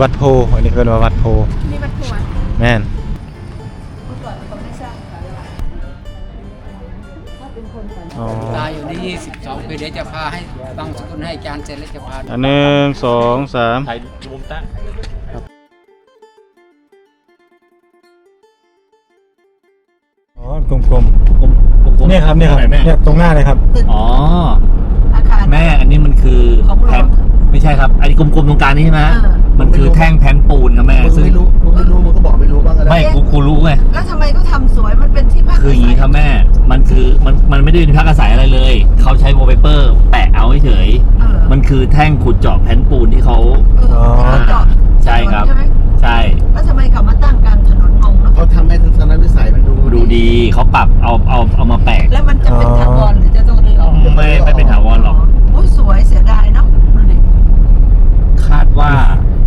วัดโพ อันนี้เกินว่าวัดโพ นี่วัดผัวแม่นเมื่อก่อนเขาไม่สร้างค่ะถ้าเป็นคนก่อนอ๋อตายอยู่นี่22ปีเดี๋ยวจะพาให้บางสกุลให้อาจารย์เสร็จแล้วจะพาอันหนึ่งสองสาม ถ่ายมุมตั้ง อ๋อกลมๆกลมๆเนี่ยครับเนี่ยครับตงไหแม่เนี่ยตรงหน้าเลยครับ อ๋อ อาคาร แม่อันนี้มันคือของเรา แผ่นไม่ใช่ครับไอ้กลมๆตรงกลางนี่ใช่ไหมเออ มันคือแท่งแผ่นปูนครับแม่มึงซึ่งไม่รู้มึงไม่รู้มึงก็บอกไม่รู้บ้างก็ได้ไม่กูกูรู้ไงแล้วทำไมก็ทำสวยมันเป็นที่พักคืออย่างนี้ครับแม่ มันคือมันมันไม่ได้เป็นพักอาศัยอะไรเลย เขาใช้โวลเปเปอร์ แปะเอาเฉยเออๆมันคือแท่งขุดเจาะแผ่นปูนที่เขา เออเขาเจาะใช่ครับ ใช่ไหมใช่แล้วทำไมเขามาตั้งกลางถนนงงเนาะเขาทำให้ทัศนวิสัยมันดูดูดีเขาปรับเอาเอาเอามาแปะแล้วมันจะเป็นถาวรหรือจะต้องรื้อออก ไม่ไม่เป็นถาวรหรอก โอ้ยสวยเสียดายเนาะดูดิ คาดว่า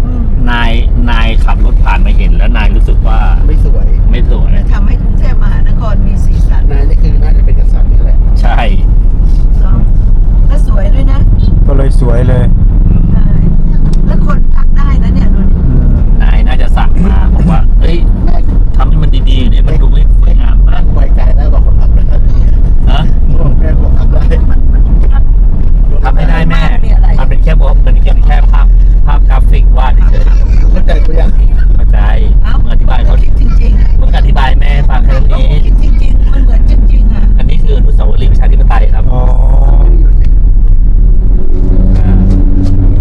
อืม นายนายขับรถผ่านมาเห็นแล้วนายรู้สึกว่า ไม่สวย ไม่สวย ทำให้กรุงเทพมหานครมีสีสัน นายนี่คือน่าจะเป็นกษัตริย์นี่แหละ ใช่ เนาะแล้วสวยด้วยนะ ก็เลยสวยเลย ใช่แล้วคนพักได้นะเนี่ยดูดิ อืม นายน่าจะสั่งมาบอกว่า เฮ้ย แม่ ทำให้มันดีๆเนี่ยมันดูไม่สวยงามมาก ไว้ใจแล้วบอกคนทำได้ นะ บอกแม่บอกทำได้ ทำให้ได้แม่ มีอะไร มันเป็นแค่บอกมันเป็นแค่ภาพภาพกราฟิกวาดเฉย เข้าใจกูยัง ๆเข้าใจ เอ้า มึงอธิบายเขา คิดจริงๆอะ มึงอธิบายแม่ฟังแค่นี้ คิดจริงๆ มันเหมือนจริงๆอะ อันนี้คืออนุสาวรีย์ประชาธิปไตยครับ อ๋อ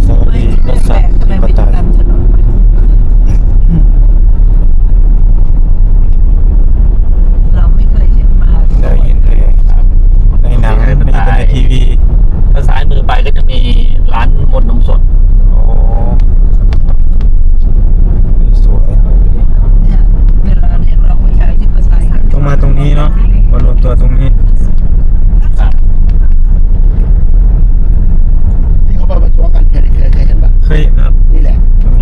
สวัส ไม่ ดีก ไม่ ษั แป ต ล ริ ก ย์ ทำไม ธิป ไม่ ไต ถึง ย ตามถนนเราไม่เคยเห็นมา ได้เห็นเลยในหนังได้เห็นในทีวี ถ้าซ้ายมือไปก็จะมีร้านมนต์นมสด โอ้สวย เนี่ยเวลาเนี่ยเราไม่ใช้ที่ภาษาอังกฤษ ต้องมาตรงนี้เนาะมารวมตัวตรงนี้ ครับ ที่เขาบอกว่าตัวกันเคยเคยเคยเห็นปะ เคยเห็นครับ นี่แหละ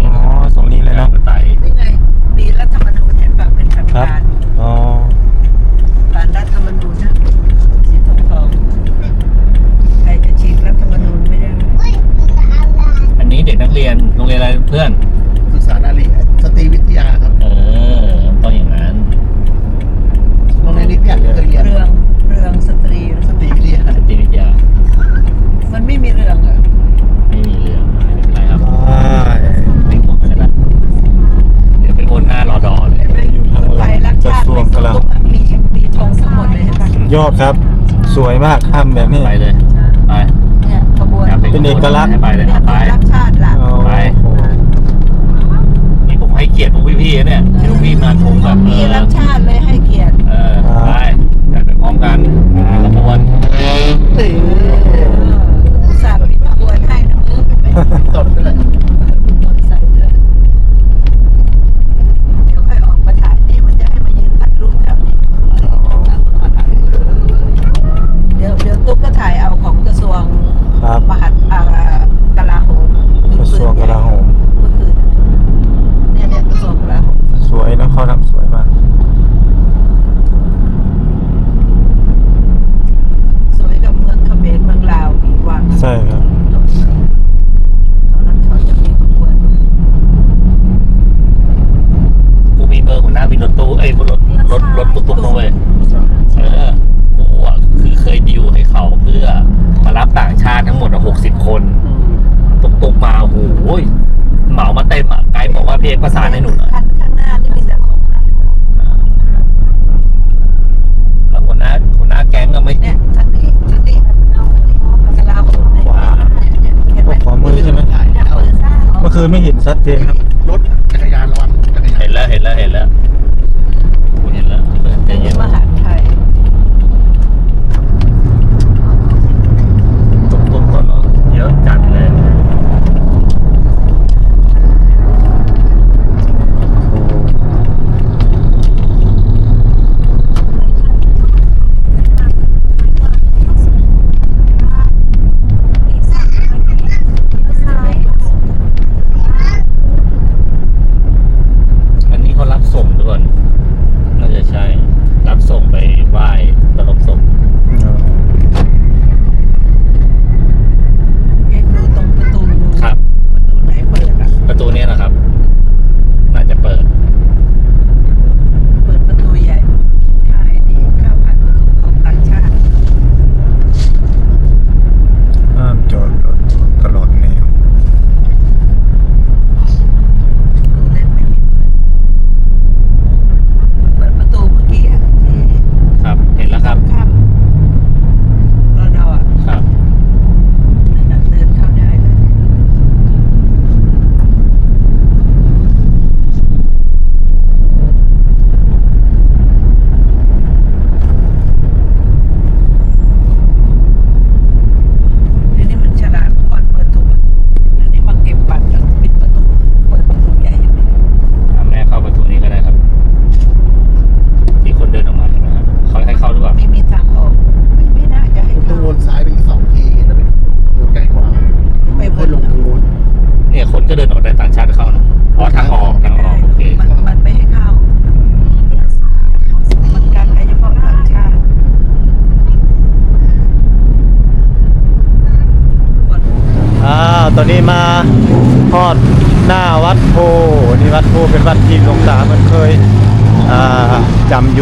อ๋อตรงนี้เลยเนาะ ประชาธิปไตย นี่ไงมีรัฐธรรมนูญเห็นปะเป็นแบบ ครับ การ อ๋อ การรัฐธรรมนูญนะสีทองทองใครจะฉีกรัฐธรรมนูญไม่ได้ อันนี้เด็กนักเรียนโรง เรียนอะไรเพื่อน ศึกษานารีสตรีวิทยาครับเออต้องอย่างนั้นโรงเรียนนี้พี่อยากเคยเรียนเรืองเรืองสตรีสตรีวิทยาสตรีวิทยา มันไม่มีเรืองเหรอไม่มีเรื่องไม่เป็นไรครับว้ายไม่ห่วงกันนะเดี๋ยวไปโอนหน้ารอดอเลยอยู่ข้างหลังกระทรวงกลาโหมมีมีธงทั้งหมดเลยเห็นปะยอดครับ สวยมากทำแบบนี้ ไปเลยไปเนี่ยขบวนอยากเป็นเอกลักษณ์ให้ไปเลยเนี่ยเอาไป รักชาติล่ะ โอ้ ไป โห นี่ผมให้เกียรติพวกพี่ๆนะเนี่ยเดี๋ยวพี่มาชมแบบเอมีอรักชาติเลยให้เกียรติเออไปไปไปพร้อมกันขบวนนี่เอออุตส่าห์ปิดขบวนให้นะมือไป ตดด้วย ตดใส่เลยเดี๋ยวค่อยออกมาถ่ายนี่มันจะให้มายืนถ่ายรูปแถวนี้ เดี๋ยวเดี๋ยวตุ๊กก็ถ่ายเอาของกระทรวง ครับ มหาดอ่ากลาโหม กระทรวงกลาโหม เมื่อคืนเนี่ยเนี่ยกระทรวงกลาโหม สวยนะเขาทำสวยมาก สวยกับเมืองเขมรเมืองลาวอีกวัง ใช่ครับ ตอนนั้นเขาจะมีขบวน กูมีเบอร์หัวหน้าวินรถตู้เอ้ยรถรถรถตุ๊กๆนะเว้ยเออกูอะคือเคยดิวให้เขาเพื่อมารับต่างชาติทั้งหมดหกสิบคน ตุกๆมาโอ้โหเหมามาเต็มอะไกด์บอกว่าพี่เอกประสานให้หนูหน่อย คันข้างหน้านี่มีแต่ของนะ แล้วหัวหน้าหัวหน้าแก๊งก็ไม่ เนี่ยคันนี้คันนี้เอากลาโหมเนี่ย ขวา เนี่ยเห็นไหม ขวามือใช่ไหม เนี่ยเปิดห น้าเมื่อคืนไม่เห็นชัดเจนครับ รถจักรยานระวังจักรยานเห็นแล้วเห็นแล้วเห็น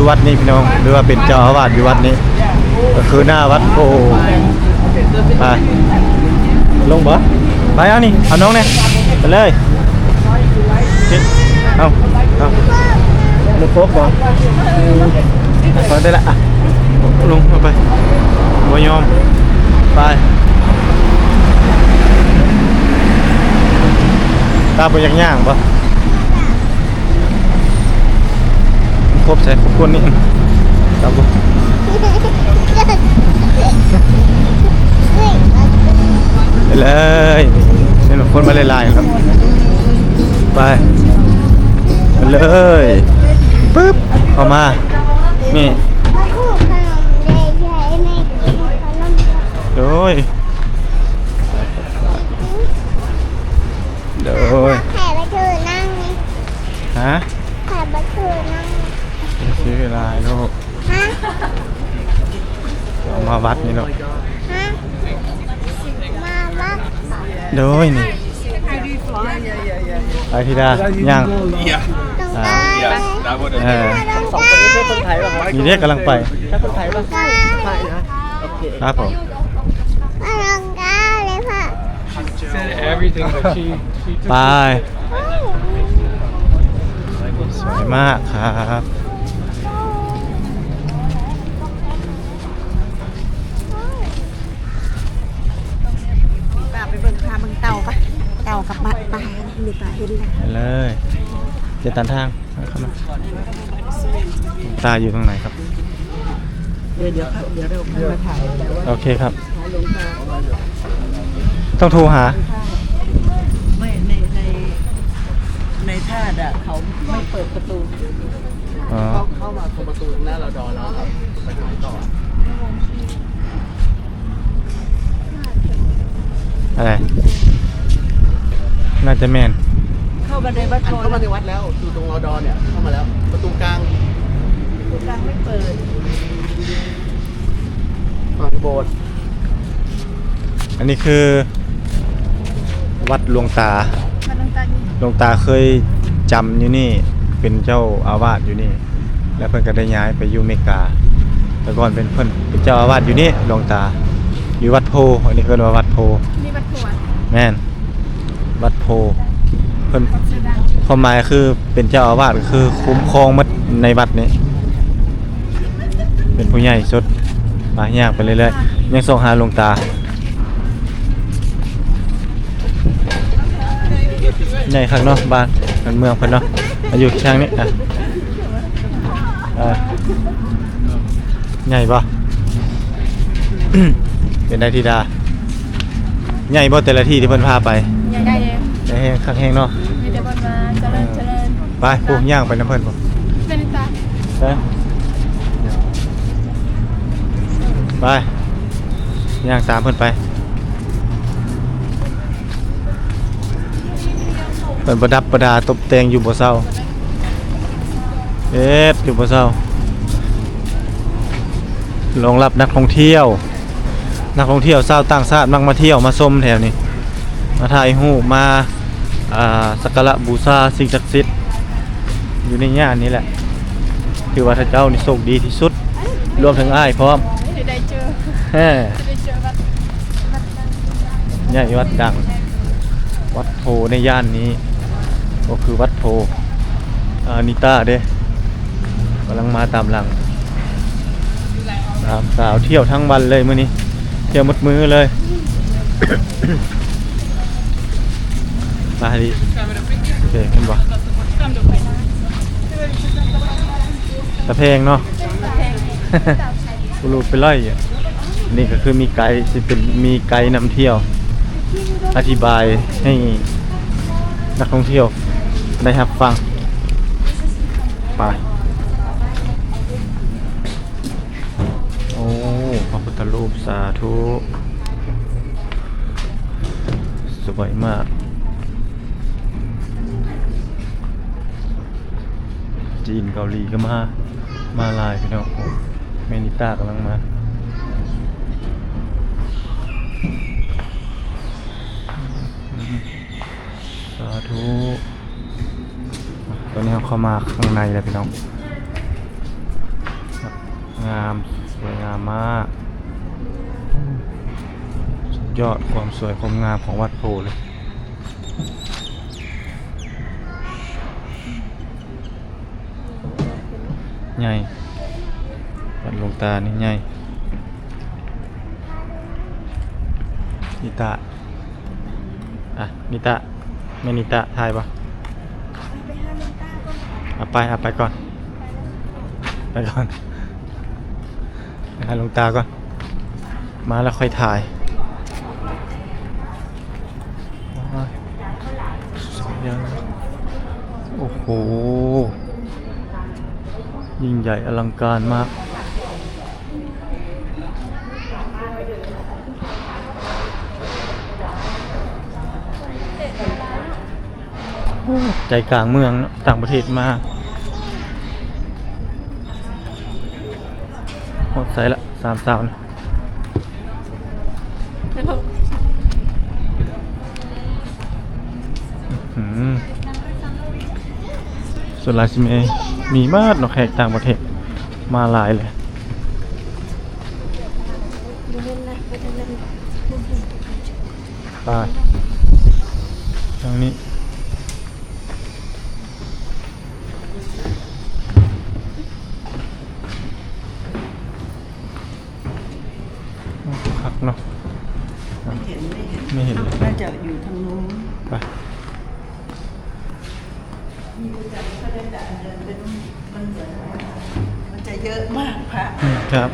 วัดนี้พี่น้องหรือว่าเป็นเจ้าอาวาสอยู่วัดนี้ ก็คือหน้าวัดโพไปลงบ่ไปเอานี่เอาน้องเนี่ยไปเลยเอาเอาลูกโป๊กบ่ไปได้ละลงไปบ่ยอมไปตาไปย่างย่างป ครบใช่ครบคนนี่ตาบุไปเลยนี่หนูคนมาลายๆครับ ไปไปเลยปึ๊บเข้ามา นี่โดย นี่ซื้อเวลาให้ลูกฮะเอามาวัดนี่ลูกฮะมาวัดโดยนี่ไปทีดาย่างตรงกลางเลยเออสองคนนี้เป็นคนไทยป่ะครับมีเรียกกำลังไปใช่คนไทยป่ะกลางไทยนะโอเคครับผมมาตรงกลางเลยค่ะไปสวยมากครับ ป้าไปเบิ่งพา เบิ่งเต่าปะเต่ากับบัดปลามีปลาเห็นแล้วไปเลยเจะตันทางเข้ามาตาอยู่ตรงไหนครับ เดี๋ยวเดี๋ยวครับเดี๋ยวเราค่อยมาถ่ายแต่ว่าโอเคครับถ่ายลงตาต้องโทรหา ไม่ในในในธาตุอะเขาไม่เปิดประตูอ๋อเข้าเข้ามาตรงประตูหน้าเราดอแล้วครับไปทางต่อ อะไร น่าจะแมนเข้ามาในวัดอันโพเข้ามาในวัดแล้วอยู่ตรงรอดอเนี่ยเข้ามาแล้ว ประตูกลางประตูกลางไม่เปิดฝั่งโบสถ์อันนี้คือ วัดหลวงตาหลวงตาเคยจำอยู่นี่เป็นเจ้าอาวาสอยู่นี่ แล้วเพิ่นก็ได้ย้ายไปอยู่อเมริกา แต่ก่อนเป็นเพิ่นเป็นเจ้าอาวาสอยู่นี่หลวงตา อยู่วัดโพอันนี้เพิ่นว่าวัดโพนี่วัดผัว แม่นวัดโพเพิ่นความหมายคือเป็นเจ้าอาวาสก็คือคุ้มครองมัดในวัดนี้ เป็นผู้ใหญ่สุดมายางไปเรื่อยๆยังส่งหาหลวงตาใหญ่ข้างเนาะบ้านมันเมืองเพิ่นเนาะอายุช่างนี้อะใหญ่ปะเป็นได้ทีดา ใหญ่บ่แต่ละที่ที่เพิ่นพาไปยังได้เลยได้แห้งคักแห้งเนาะมีแต่บนมาเจริญเจริญไปปูย่างไปน้ำเพิ่นบ่เป็นตาไปไปย่างตามเพิ่นไปเพิ่นประดับประดาตกแต่งอยู่บ่เซาเอ็ดอยู่บ่เซารองรับนักท่องเที่ยว นักท่องเที่ยวชาวต่างชาติมักมาเที่ยวมาชมแถวนี้ มาถ่ายรูปมาอ่าสักการะบูชาสิ่งศักดิ์สิทธิ์อยู่ในย่านนี้แหละคือว่าถ้าเจ้านี่โชคดีที่สุด รวมถึงอ้ายพร้อมที่ได้เจอแฮ่ได้เจอวัดใหญ่วัดดัง วัดโพในย่านนี้ ก็คือวัดโพอานิต้าเด้กำลังมาตามหลังตามสาวเที่ยวทั้งวันเลยมื้อนี้ เที่ยวหมดมือเลย มาดิโอเคขึ้นบ่ตะเพงเนาะกูรู้ไปไล่อะนี่ก็คือมีไกด์สิเป็นมีไกด์นำเที่ยว อธิบายให้นักท่องเที่ยวได้รับฟัง ไปาธุ สวยมาก จีนเกาหลีก็มา มาลายพี่น้องเมนิต้ากำลังมาสาธุตอนนี้เราเข้ามาข้างในแล้วพี่น้อง งาม สวยงามมาก ยอดความสวยความงามของวัดโพเลยใหญ่วัดหลวงตานี่ใหญ่นิตาอะนิตาไม่นิตาถ่ายปะเอาไปเอาไปก่อน ไปก่อนไปหาหลวงตาก่อน มาแล้วค่อยถ่ายโอ้ย สวยจังโอ้โห ยิ่งใหญ่อลังการมาก ใจกลางเมืองต่างประเทศมากหมดใส่ละสามสาวนะ ส่วนลายซิเมมีมากนอกแขกต่างประเทศมาหลายเลยไปทางนี้ คักเนาะ ไม่เห็นไม่เห็น ไม่เห็นเลย น่าจะอยู่ทางนู้น ไป มันจะเยอะมากพระ อืม ครับ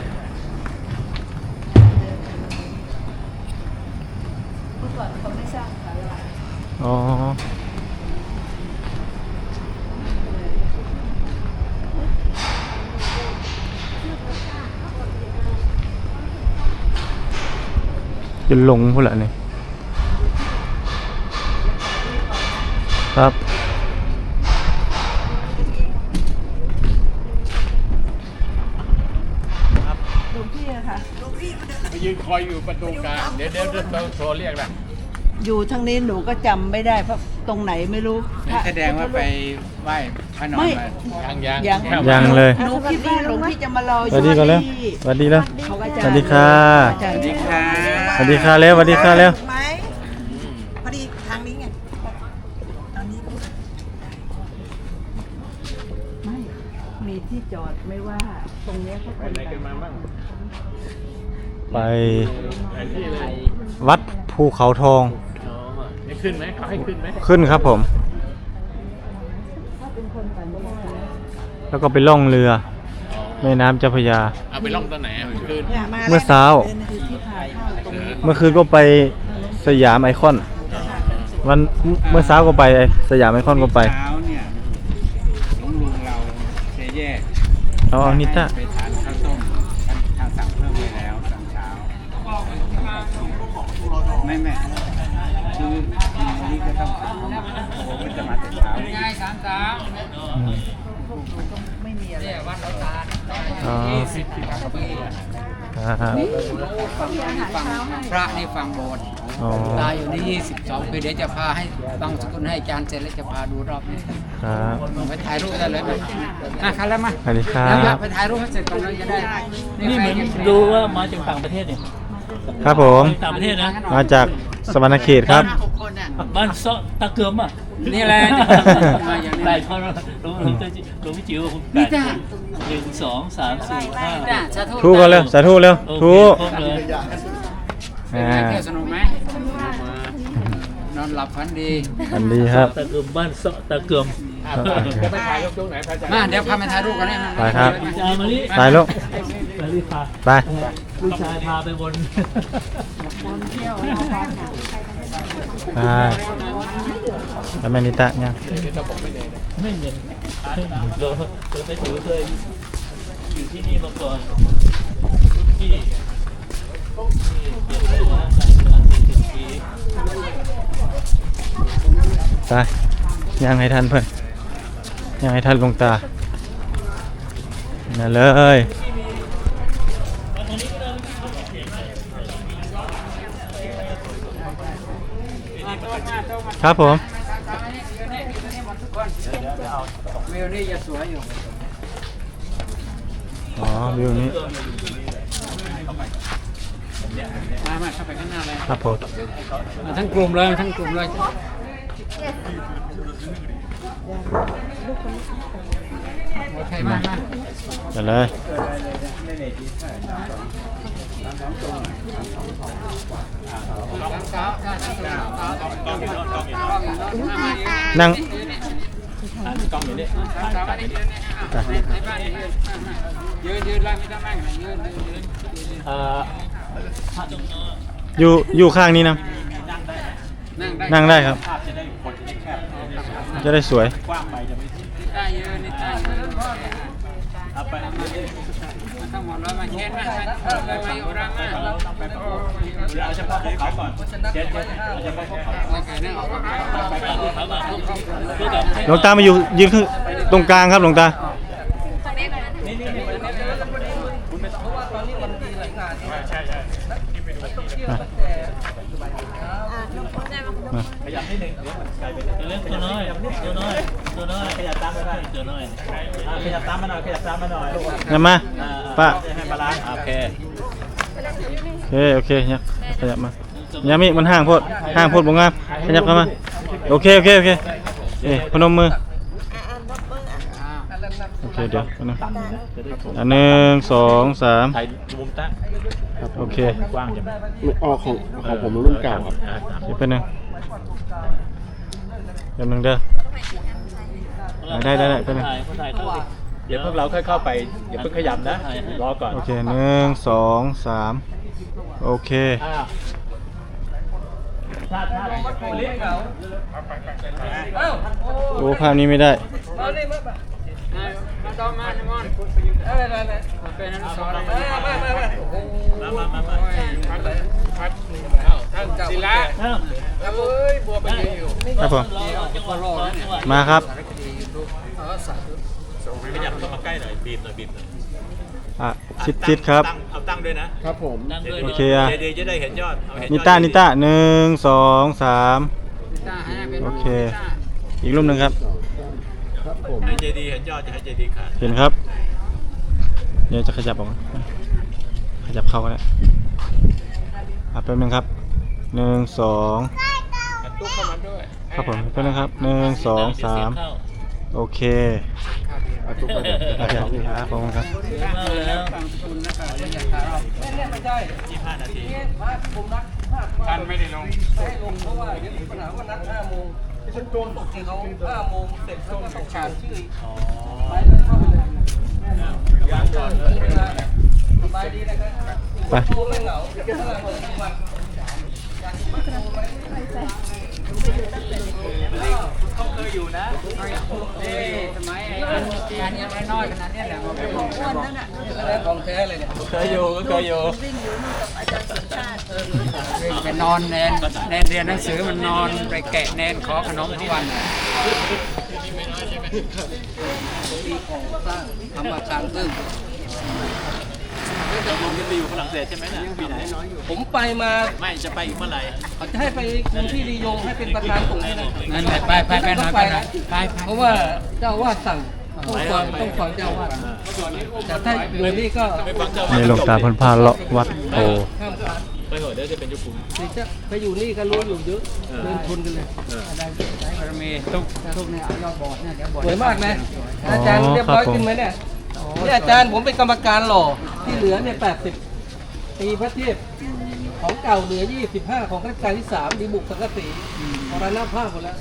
เมื่อก่อนเขาไม่สร้างศาลาอ๋อจะลงพุ่นละนี่ครับ ยืนคอยอยู่ประตูกลางเดี๋ยวเดี๋ยวเราโทรเรียกนะอยู่ทางนี้หนูก็จำไม่ได้เพราะตรงไหนไม่รู้พระแสดงว่าไปไหว้พระนอนไม่มายังยังยังยังเลย หนูคิดว่าหลวงพี่จะมารออสวัยู่สดีก่อนแล้วที่สวัสดีแล้ว เขาก็จะสวัสดีค่ะอาจารย์สวัสดีค่ะ สวัสดีค่ะเร็วสวัสดีค่ะเร็วไหมพ ไปวัดภูเขาทองได้ขึ้นไหมเขาให้ขึ้นไหมขึ้นครับผม แล้วก็ไปล่องเรือแม่น้ำเจ้าพระยา เอาไปล่องตอนไหนอะขึ้นเนี่ยมาเมื่อเช้าที่ถ่ายภาพตรงนี้เมื่อคืนก็ไปสยามไอคอน วันเมื่อเช้าก็ไปไอ้สยามไอคอนก็ไปเช้าเนี่ยลุงลุงเราจะแยกเอาเอานิต้า ไป อ๋อ ยี่สิบปีครับพระนี่ฟังโบสถ์อ๋อ ตายอยู่นี่ยี่สิบสองปีเดี๋ยวจะพาให้บางสกุลให้อาจารย์เสร็จแล้วจะพาดูรอบนี้ครับไปถ่ายรูปได้เลยไหมอะครับแล้วมาสวัสดีครัแล้วบไปถ่ายรูปให้เสร็จก่อนเราจะได้นี่เหมือนดูว่ามาจากต่างประเทศเนี่ยครับผม ต่างประเทศนะ มาจาก สวรรณเขตครับ หกคนอะบ้านเซาะตะเกียมอะนี่แหละมาอย่างแปนี้ดคนหลวงหลวงหลวงพี่จิ๋วคุณแปดคนหนึ่งสองสามสี่ห้าน่ะสาธุทูกันเร็วสาธุเร็วโอเคทูครบเลยเป็นไงเที่ยวสนุกไหมนอนหลับฝันดี อันดีครับ ตะเกียมบ้านเซาะตะเกียมมาเดี๋ยวพาไปถ่ายรูปกันเนี่ยไปครับจามาลิไปลู กมาลิพาไปลูกชายพาไปบน ไปแล้วแม่นิตะเนี่ย ไม่เงินเราเราไปถือเคยอยู่ที่นี่มาก่อนที่ที่เกี่ยวกับว่าการเมืองสี่สิบปี ไปยังให้ทันเพื่อนยังให้ทันหลวงตานั่นเลย ครับผมมวิวนี่จะสวยอยู่อ๋อวิวนี้มามาเข้าไปข้างหน้าเลยครับผมมาทั้งกลุ่มเลยทั้งกลุ่มเลยโอเคมามาไปเลย นั่งยืนยืนแล้วไม่ต้องนั่งยืนอยู่อยู่ข้างนี้นะนั่งได้ครับ จะได้สวยได้ยืนนี่ได้ยืนเอาไปทั้งหม ดแล้วมาเช็ดมาเลยมาอยู่ร่างมาเอาเฉพาะเขาก่อนเช็ดเช็ดเฉพาะเขาโอเคเนี่ยหลวงตามาอยู่ยืนขึ้นตรงกลางครับหลวงตาตัวน้อยตัวน้อย ตัวน้อยขยับตามมาหน่อยตัวน้อยขยับตามมาหน่อยขยับตามมาหน่อยอย่ามาป้าให้บาลานซ์โอเคโอเคโอเคเนี่ยขยับมาอย่ามิมันห่างโพดห่างโพดบ่งามขยับเข้ามาโอเคโอเคโอเคเอ้พนมมือโอเคเดี๋ยวนะอันหนึ่งสองสามถ่ายมุมตั้งโอเคกว้างจังอ๋อของของผมรุ่นเก่าครับเดี๋ยวไปบนึงเดี๋ยวนึงเด้อ ได้ได้ได้ไปเลย คนถ่ายเข้าดิเดี๋ยวพวกเราค่อยเข้าไปอย่าเพิ่งขยับนะรอก่อนโอเคหนึ่งสองสามโอเค อ่าถ้าถ้าเล็กเราโอ้ภาพนี้ไม่ได้มาดอมมาดอมเออได้ได้เป็นนักสอนมามามามาโอ้โหมามามามาพัดเลยพัดท่านศิลา เอ้ยบัวไปยืนอยู่ครับผมก็รอแล้วเนี่ยมาครับ เออสาธุขยับเข้ามาใกล้หน่อยบีบหน่อยบีบหน่อยอะชิดชิดครับ ตั้งเอาตั้งด้วยนะครับผมตั้งด้วยโอเคอะเดี๋ยวจะได้เห็นยอดเอาเห็นยอดนิต้านิต้าหนึ่งสองสามตาให้เป็นโอเคอีกรูปหนึ่งครับ ครับผมให้เจดีเห็นยอดจะให้เจดีขาดเห็นครับ เดี๋ยวจะขยับออกมาขยับเข้ากันแล้วอะแป๊บนึงครับหนึ่งสองตุ๊กเข้ามาด้วยครับผมแป๊บนึงครับหนึ่งสองสาม โอเคเอาตุ๊กไปเดี๋ยวโอเคครับผมครับฟังคุณนะครับเรื่องยาคาเราเนี่ยไม่ใช่ยี่ห้านาทีท่านไม่ได้ลงให้ลงเพราะว่าเดี๋ยวมีปัญหาว่านัด5โมงฉันโดนตกที่เขา5โมงเสร็จแล้วก็ต้องการชื่ออีกไปแล้วเข้าไปเลยยังก่อนสบายดีนะครับไปโทรไม่เหงาเมื่อไหร่เปิดทุกวันอยากกินมากโทรไหมเอ้สมัยการยังน้อยขนาดนี้แหละ มันเป็นของอ้วนนั่นแหละอะไรของแท้เลยเนี่ยเคยอยู่ก็เคยอยู่ไปนอนแนนแนนเรียนหนังสือมันนอนไปแกะแนนขอขนมทุกวันมีของสร้างทำมาคารเพิ่มผมจะไปอยู่ฝรั่งเศสใช่ไหมเนี่ยปีไหนผมไปมาไม่จะไปอีกเมื่อไหร่เขาจะให้ไปกรุงที่ดียงให้เป็นประธานกลุ่มนี่นะนั่นแหละไปไปไปหน่อยไปหน่อยไปไปเพราะว่าเจ้าอาวาดสั่งต้องฟังต้องฟังเจ้าอาวาดแต่ถ้าอยู่นี่ก็ไปฟังเจ้านี่หลวงตาเพันพาเลาะวัดโพห้ามพลาดไปเหอะเดี๋ยวจะเป็นยุคคุณถึงจะไปอยู่นี่ก็รู้อยู่เยอะเดินชนกันเลยได้ได้บารมีทุกทุกเนี่ยเอายอดบอดเนี่ยเดี๋ยวบอดสวยมากนะอาจารย์เรียบร้อยขึ้นไหมเนี่ย นี่อาจารย์ผมเป็นกรรมการหล่อที่เหลือเนี่ย80ปีพระเทพของเก่าเหลือ25ของรัชกาลที่3ดีบุกสังกะสีมรณภาพหมดแล้ว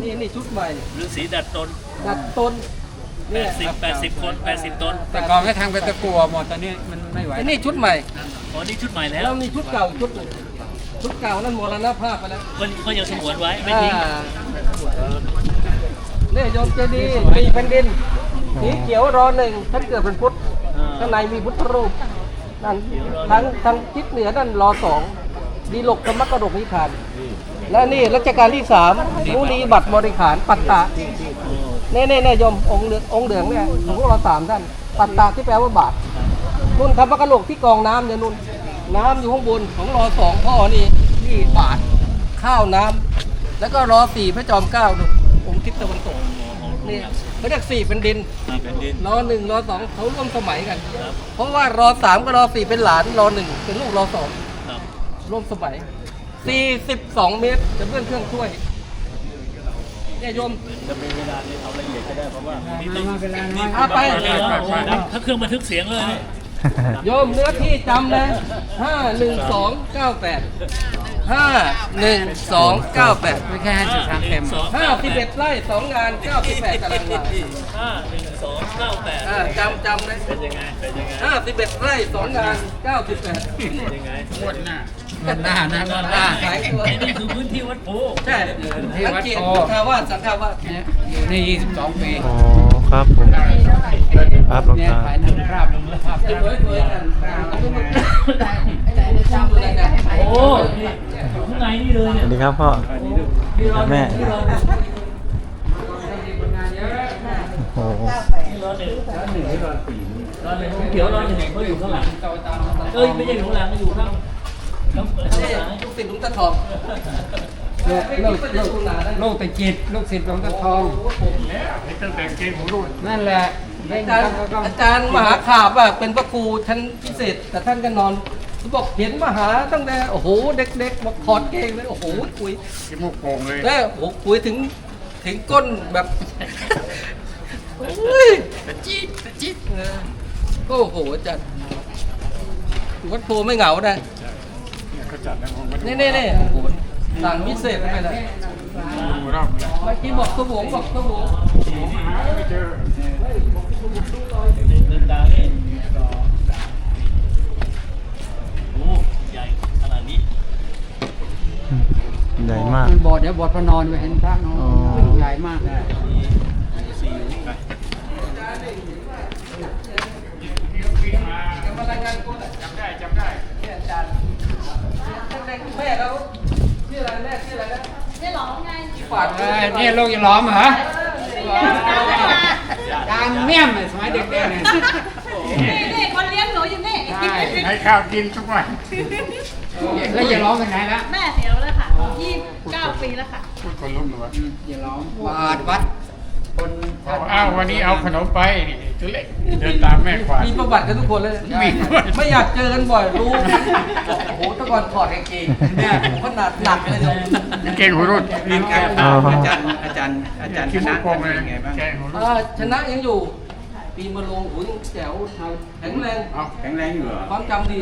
นี่นี่ชุดใหม่ฤาษีดัดตนดัดต้นเนี่ย80 80คน80ตนแต่ก่อนก็ทางไปตะกัวหมดตอนนี้มันไม่ไหวไอ้นี่ชุดใหม่อ๋อนี่ชุดใหม่แล้แล้ววมีชุดเก่าอีกชุดหนึ่งชุดเก่านั่นมรณภาพไปแล้วก็ก็ยังสงวนไว้ไม่ทิ้งอ่าเนี่ยโยมเจดีย์มีแผ่นดิน สีเขียวรอหนึ่งท่านเกิดเป็นพุทธข้างในมีพุทธรูปนั่นทางทางทิศเหนือนั่นรอสองดีหลกธรรมกระดกนิทาน และนี่รัชกาลที่สามมุนีบัตรบริขารปัตตะเน่เน่เน่ยมองค์เหลืององค์เหลืองเนี่ยของพวกเราสามท่านปัตตะที่แปลว่าบาทนุ่นธรรมกระโหลกที่กองน้ำเนี่ยนุ่นน้ำอยู่ข้างบนของรอสองพ่อนี่นี่บาทข้าวน้ำแล้วก็รอสี่พระจอมเกล้าดูองค์ทิศตะวันตก นี่เขาเรียกสี่เป็นดินรอหนึ่งรอสองเขาร่วมสมัยกันเพราะว่ารอสามกับรอสี่เป็นหลานรอหนึ่งเป็นลูกรอสองร่วมสมัยสี่สิบสองเมตรจะเพื่อนเครื่องช่วยเนี่ยโยม จะมีเวลาที่เอาละเอียดก็ได้เพราะว่านี่ต้องอะไป ถ้าเครื่องบันทึกเสียงเลย โยมเนื้อที่จำนะห้าหนึ่งสองเก้าแปด ห้าหนึ่งสองเก้าแปดไม่แค่ห้าสิบครั้งเต็มห้าสิบเอ็ดไร่สองงานเก้าสิบแปดตารางวาห้าหนึ่งสองเก้าแปดอ่าจำจำนะเป็นยังไงเป็นยังไงห้าสิบเอ็ดไร่สองงานเก้าสิบแปดเป็นยังไงงวดหน้า งวดหน้านะงวดหน้าขายตัวนี่คือพื้นที่วัดโพใช่ที่วัดสังเกตโพสังฆาวาสสังฆาวาสเนี่ยอยู่ในยี่สิบสองปีอ๋อครับผมครับหลวงเนี่ยตาถ่ายหนังภาพลงภาพสวยสวยๆกันจำเลยนะโอ้นี่ข้างในนี่เลยสเนี่ยวัสดีครับพ่อแม่โอ้โหรอหนึ่งรอหนึ่งรอสี่รอหนึ่งเขียวรอหนึ่งเขาอยู่ข้างหลังเอ้ยไม่ใช่อยู่ข้างหลังเขาอยู่ข้างข้างข้าง นี่ซ้ายลูกศิษย์หลวงตาทองลูกไม่ลูมีกประโยชน์คุณหนาได้ลูกตะจิตลูกศิษย์หลวงตาทองนั่นแหละเล่นอาจารกัย์นแล้วก็อาจารย์มหาขาบอะเป็นพระครูชั้นพิเศษ แต่ท่านก็นอนเขาบอกเห็นมหาตั้งแต่โอ้โหเด็กๆมาถอดเกงเลยโอ้โหคุยที่มุกโป่งเลยแล้วโอ้โหคุยถึงถึงก้นแบบโอ้ยตะจิ๊ดตะจิ๊ดเออก็โอ้โหอาจารย์วัดโพไม่เหงานะ เขาจัดนะผมมาดูนี่นี่นี่โอ้โหสั่งพิเศษไปเลยรอบแล้วเมื่อกี้บอกสมองบอกสมองไม่เจอเดินตามนี่โอ้ใหญ่ขนาดนี้ใหญ่มากมันบอดเดี๋ยวบอดพระนอนไปเห็นพระนอนอ๋อใหญ่มากมารายงานตัวจำได้จำได้เนี่ยอาจารย์ แม่เขาชื่ออะไรแม่ชื่ออะไรนะชื่อหลอมไงฝาดเอ้ยนี่ลูกอย่าล้อมเหรอตามเมี่ยมสมัยเด็กๆเนี่ยนี่นี่คนเลี้ยงหนูอยู่นี่ใช่ให้ข้าวกินทุกวันแล้วอย่าล้อมกันไหนละแม่เสียแล้วค่ะยี่สิบเก้าปีแล้วค่ะพูดคนลุกหนูว่าอย่าล้อมวาดวัด คนท่านอ้าววันนี้เอาขนมไปนี่ตัวเล็กเดินตามแม่ขวานมีประวัติกันทุกคนเลย มีประวัติ ไม่อยากเจอกันบ่อยรู้ โอ้โหแตะก่อนถอดกางเกงเนี่ยผมขนาดหนักเลยเนี่ยเก่งหัวรุ่นลินครับอ๋ออาจารย์อาจารย์อาจารย์คิดคมุณะกโป่งเลยเป็นไงบ้างแก่หัวรุ่นอ่าชนะยังอยู่ ปีมะโรงหูยังแจ๋วแข็งแรง เอาแข็งแรงอยู่เหรอความจำดี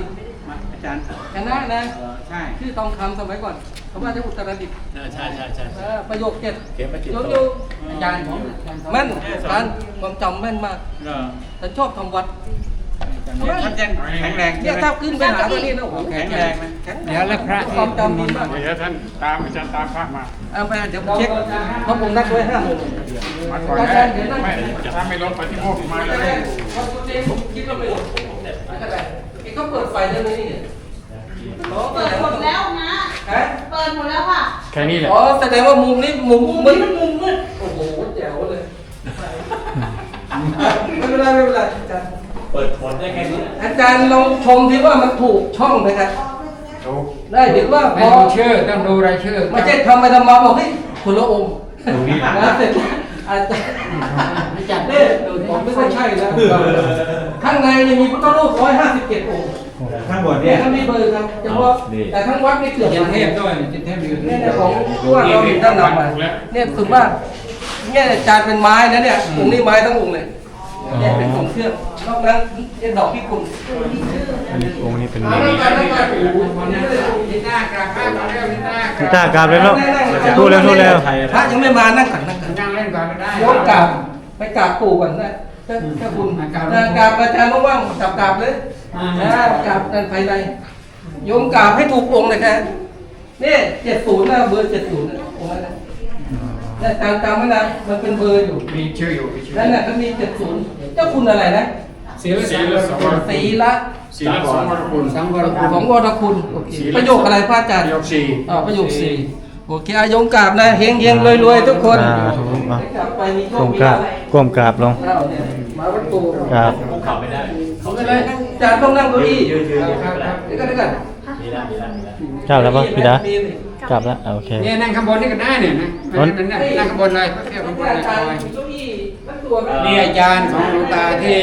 มาอาจารย์ชนะนะ เออใช่ชื่อทองคำสมัยก่อนเขาว่าจะอุตรดิตถ์ใช่ใช่ใช่ใช่เออประโยคเจ็ดเก็บมาจิตโยตโย่กอาจารย์ผมอาจารย์ผมแม่นอาจารย์ความจำแม่นมากเออฉันชอบทำวัด ท่านยังแข็งแรงเนี่ยถ้าขึ้นไปหาตัวนี้นะโอ้โหแข็งแรงนะแข็งแรเดี๋ยวงแล้วพระความจำดีมากเดี๋ยวท่านตามอาจารย์ตามพระมาเอาไปเดี๋ยวผมเช็คเพราะผมนัดไว้ห้าโมงมาก่อนนะไม่ถ้าไม่ลงปฏิโมกข์มาเลแต่แรยกพอตัวเองผมคิดว่าไม่หลงไม่เป็นไรเอง ก็เปิดไฟได้ไหมนี่อ๋อเปิดหมดแล้วนะ ฮะเปิดหมดแล้วค่ะแค่นี้แหละ อ๋อแสดงว่ามุมนี้มุมมืดมุมมืดโอ้โหแจ๋วเลยไม่เป็นไรไม่เป็นไรอาจารย์เปิดผลได้แค่นี้อาจารย์ลองชมที่ว่ามันถูกช่องไหมครับดูได้เดี๋ยวว่าพไม่อ ดูชื่อต้องดูรายชื่อไม่ใช่ทำไปทำมาบอกเฮ้ยคนละองค์นะเสร็จ อาจารย์ไม่จัดเนี่ยผมไม่ใช่นะข้างในเนี่ยมีพุทธรูปร้อยห้าสิบเจ็ดองค์ข้างบนเนี่เนี่ยยถ้ามีเบอร์ครับเฉพาะแต่ทั้งวัดนี่เกือบเทียนเทพด้วยเทียนเทพอยู่เนี่ยเนี่ยของที่ว่าเราท่านนำมาเนี่ยสุดว่าเนี่ยอาจารย์เป็นไม้นะเนี่ยองค์นี้ไม้ทั้งองค์เลยเนี่ยเป็นของเครื่องนอกนั้นเนี่ยดอกพิกุลอันนี้องค์นี้เป็นแล้วการแล้วการโอ้โหเนี่ยนิต้ากราบพระก่อนเร็วนิต้าพี่ตากราบเลยลูกทูเร็วทูเร็วพระยังไม่มานั่งก่อนนั่งก่อน นั่งเล่นก่อนก็ได้โยมกราบไปกราบปู่ก่อนนะถ้าถ้าคุณมากราบถ้ากราบอาจารย์ว่างๆกราบกราบเลยอ่านะกราบนั่นภายในโยมกราบให้ถูกองค์เลยครับนี่เจ็ดศูนย์นะเบอร์เจ็ดศูนย์นะองค์นั้นนะเนี่ยตามตามไว้นะมันเป็นเบอร์อยู่มีชื่ออยู่มีชื่อนั่นน่ะก็มีเจ็ดศูนย์เจ้าคุณอะไรนะศีลศีลสองวรศีละศีลสองวรคุณสังวรคุณของวรคุณโอเคประโยคอะไรพระอาจารย์ประโยคสี่อ่าประโยคสี่ โอเคอาโยมกราบนะเฮงเฮงรวยรวยๆทุกคนสาธุอะ กลับไปมีโชก้คมมีกราบลาภก้มกราบลงอ้าวเนี่ยมาวัดปูกราบเข่าไม่ได้เขาไม่เลยอาจารย์ต้องนั่งเก้าอี้ยืนยืนครับครับเดี๋ยวกันเดี๋ยวกันดีแล้วดีแล้วดีแล้วกราบแล้วปะพี่ดามีสิกราบแล้วอะโอเค เนี่ยนั่งข้างบนนี่ก็ได้เนี่ยนะไม่ได้มันนั่งนั่งข้างบนเลยเที่ยวข้างบนเนี่ยเลยอาจารย์คอยมีเก้าอี้ตัวนะนี่อาจารย์ของหลวงตาที่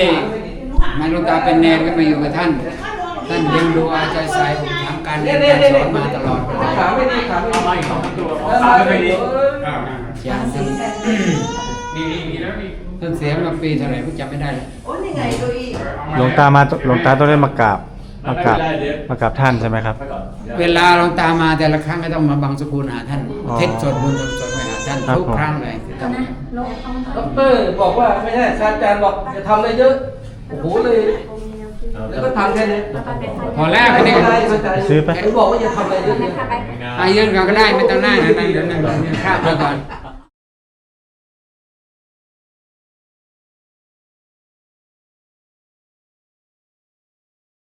มาหลวงตาเป็นเนรก็มาอยู่กับท่าน ท่านเลี้ยงดูเอาใจใส่ผมทำ การเรียนการสอนมาตลอดขาไม่ดีขาไม่ดีไม่ของตัวขาไม่ดีอ่าอาจารย์ท่านนี่นี่มีแล้วนี่ท่านเสียมาปีเท่าไหร่ผมจำไม่ได้แล้วหลวงตามาหลวงตาต้องได้มากราบมากราบมากราบท่านใช่ไหมครับ เวลาหลวงตามาแต่ละครั้งก็ต้องมาบังสกุลหาท่านอ๋อเทศสวดมนต์สวดไปหาท่านครับทุกผมครั้งเลยที่ต้องด็อกเตอร์บอกว่าไม่ใช่อาจารย์บอกจะทำอะไรเยอะโอ้โหเลย แล้วก็ทำแค่นี้พอแล้วแค่นี้ไม่ได้เข้าใจซื้อไปผมบอกว่าจะทำอะไรเยอะๆ ไปเยืนก่อนก็ได้ไม่ต้องนั่งนะนั่งเดี๋ยวนั่งเดี๋ยวนั่งข้าวก่อน